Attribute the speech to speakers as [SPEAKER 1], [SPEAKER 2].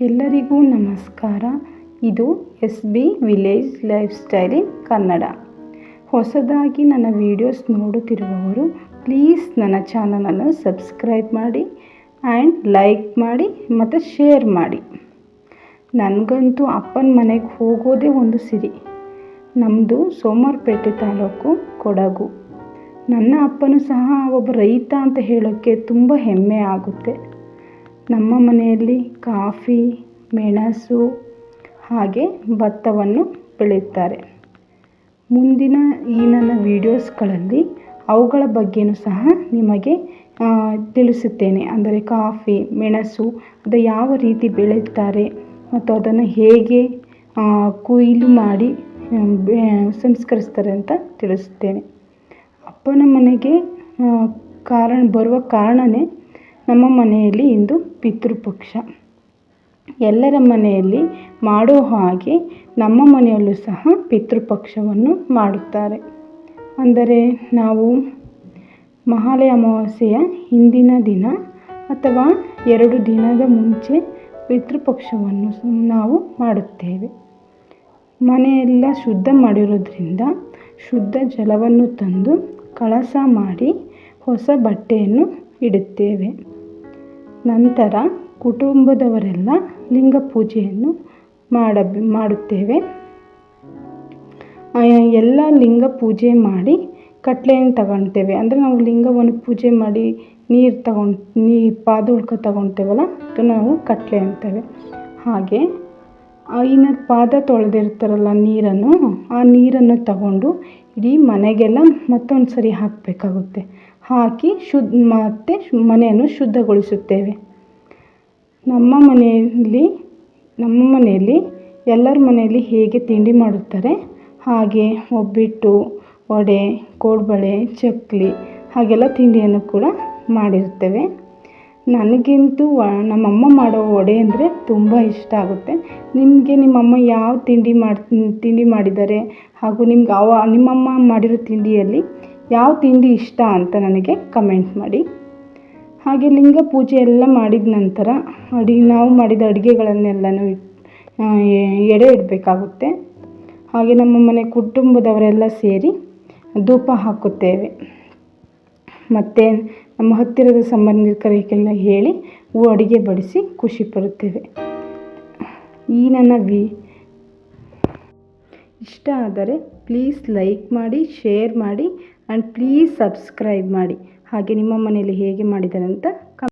[SPEAKER 1] ಎಲ್ಲರಿಗೂ ನಮಸ್ಕಾರ. ಇದು S B village life styling Kannada. ಹೊಸದಾಗಿ ನನ್ನ ವೀಡಿಯೋಸ್ ನೋಡುತ್ತಿರುವವರು, ಪ್ಲೀಸ್ ನನ್ನ ಚಾನಲನ್ನು ಸಬ್ಸ್ಕ್ರೈಬ್ ಮಾಡಿ ಆ್ಯಂಡ್ ಲೈಕ್ ಮಾಡಿ ಮತ್ತು ಶೇರ್ ಮಾಡಿ. ನನಗಂತೂ ಅಪ್ಪನ ಮನೆಗೆ ಹೋಗೋದೇ ಒಂದು ಸಿರಿ. ನಮ್ಮದು ಸೋಮವಾರಪೇಟೆ ತಾಲೂಕು ಕೊಡಗು. ನನ್ನ ಅಪ್ಪನೂ ಸಹ ಒಬ್ಬ ರೈತ ಅಂತ ಹೇಳೋಕ್ಕೆ ತುಂಬ ಹೆಮ್ಮೆ ಆಗುತ್ತೆ. ನಮ್ಮ ಮನೆಯಲ್ಲಿ ಕಾಫಿ, ಮೆಣಸು ಹಾಗೆ ಭತ್ತವನ್ನು ಬೆಳೆಯುತ್ತಾರೆ. ಮುಂದಿನ ಈ ನನ್ನ ವೀಡಿಯೋಸ್ಗಳಲ್ಲಿ ಅವುಗಳ ಬಗ್ಗೆಯೂ ಸಹ ನಿಮಗೆ ತಿಳಿಸುತ್ತೇನೆ. ಅಂದರೆ ಕಾಫಿ, ಮೆಣಸು ಅದು ಯಾವ ರೀತಿ ಬೆಳೆಯುತ್ತಾರೆ ಮತ್ತು ಅದನ್ನು ಹೇಗೆ ಕೊಯ್ಲು ಮಾಡಿ ಸಂಸ್ಕರಿಸ್ತಾರೆ ಅಂತ ತಿಳಿಸುತ್ತೇನೆ. ಅಪ್ಪನ ಮನೆಗೆ ಕಾರಣ, ಬರುವ ಕಾರಣವೇ ನಮ್ಮ ಮನೆಯಲ್ಲಿ ಇಂದು ಪಿತೃಪಕ್ಷ. ಎಲ್ಲರ ಮನೆಯಲ್ಲಿ ಮಾಡೋ ಹಾಗೆ ನಮ್ಮ ಮನೆಯಲ್ಲೂ ಸಹ ಪಿತೃಪಕ್ಷವನ್ನು ಮಾಡುತ್ತಾರೆ. ಅಂದರೆ ನಾವು ಮಹಾಲಯ ಅಮಾವಾಸ್ಯೆಯ ಹಿಂದಿನ ದಿನ ಅಥವಾ ಎರಡು ದಿನದ ಮುಂಚೆ ಪಿತೃಪಕ್ಷವನ್ನು ನಾವು ಮಾಡುತ್ತೇವೆ. ಮನೆಯೆಲ್ಲ ಶುದ್ಧ ಮಾಡಿರೋದ್ರಿಂದ ಶುದ್ಧ ಜಲವನ್ನು ತಂದು ಕಳಸ ಮಾಡಿ ಹೊಸ ಬಟ್ಟೆಯನ್ನು ಇಡುತ್ತೇವೆ. ನಂತರ ಕುಟುಂಬದವರೆಲ್ಲ ಲಿಂಗ ಪೂಜೆಯನ್ನು ಮಾಡ, ಮಾಡುತ್ತೇವೆ. ಎಲ್ಲ ಲಿಂಗ ಪೂಜೆ ಮಾಡಿ ಕಟ್ಲೆಯನ್ನು ತಗೊಳ್ತೇವೆ ಅಂದರೆ ನಾವು ಲಿಂಗವನ್ನು ಪೂಜೆ ಮಾಡಿ ನೀರು ತಗೊಂಡು, ನೀರು ಪಾದುಳ್ಕ ತಗೊಳ್ತೇವಲ್ಲ ಅದು ನಾವು ಕಟ್ಲೆ ಅಂತೇವೆ. ಹಾಗೆ ಇನ್ನು ಪಾದ ತೊಳೆದಿರ್ತಾರಲ್ಲ ನೀರನ್ನು, ಆ ನೀರನ್ನು ತಗೊಂಡು ಇಡೀ ಮನೆಗೆಲ್ಲ ಮತ್ತೊಂದು ಸರಿ ಹಾಕಬೇಕಾಗುತ್ತೆ. ಹಾಕಿ ಶುದ್ಧ, ಮತ್ತೆ ಮನೆಯನ್ನು ಶುದ್ಧಗೊಳಿಸುತ್ತೇವೆ. ನಮ್ಮ ಮನೆಯಲ್ಲಿ ನಮ್ಮ ಮನೆಯಲ್ಲಿ ಎಲ್ಲರ ಮನೆಯಲ್ಲಿ ಹೇಗೆ ತಿಂಡಿ ಮಾಡುತ್ತಾರೆ? ಹಾಗೆ ಒಬ್ಬಿಟ್ಟು, ವಡೆ, ಕೋಡುಬಳೆ, ಚಕ್ಲಿ ಹಾಗೆಲ್ಲ ತಿಂಡಿಯನ್ನು ಕೂಡ ಮಾಡಿರ್ತೇವೆ ನನಗಂತೂ ನಮ್ಮಮ್ಮ ಮಾಡೋ ವಡೆ ಅಂದರೆ ತುಂಬ ಇಷ್ಟ ಆಗುತ್ತೆ. ನಿಮಗೆ ನಿಮ್ಮಮ್ಮ ಯಾವ ತಿಂಡಿ ಮಾಡಿ, ತಿಂಡಿ ಮಾಡಿದ್ದಾರೆ? ಹಾಗೂ ನಿಮ್ಗೆ ಅವ, ನಿಮ್ಮಮ್ಮ ಮಾಡಿರೋ ತಿಂಡಿಯಲ್ಲಿ ಯಾವ ತಿಂಡಿ ಇಷ್ಟ ಅಂತ ನನಗೆ ಕಮೆಂಟ್ ಮಾಡಿ. ಹಾಗೆ ಲಿಂಗ ಪೂಜೆ ಎಲ್ಲ ಮಾಡಿದ ನಂತರ ಅಡಿ, ನಾವು ಮಾಡಿದ ಅಡುಗೆಗಳನ್ನೆಲ್ಲನೂ ಎಡೆ ಇಡಬೇಕಾಗುತ್ತೆ. ಹಾಗೆ ನಮ್ಮ ಮನೆ ಕುಟುಂಬದವರೆಲ್ಲ ಸೇರಿ ಧೂಪ ಹಾಕುತ್ತೇವೆ. ಮತ್ತು ನಮ್ಮ ಹತ್ತಿರದ ಸಂಬಂಧಿಕರಿಗೆಲ್ಲ ಹೇಳಿ ಅಡುಗೆ ಬಡಿಸಿ ಖುಷಿ ಪಡುತ್ತೇವೆ. ಈ ನನ್ನ ವಿ, ಇಷ್ಟ ಆದರೆ ಪ್ಲೀಸ್ ಲೈಕ್ ಮಾಡಿ ಶೇರ್ ಮಾಡಿ ಆ್ಯಂಡ್ ಪ್ಲೀಸ್ ಸಬ್ಸ್ಕ್ರೈಬ್ ಮಾಡಿ. ಹಾಗೆ ನಿಮ್ಮ ಮನೆಯಲ್ಲಿ ಹೇಗೆ ಮಾಡಿದ್ದಾರೆ ಅಂತ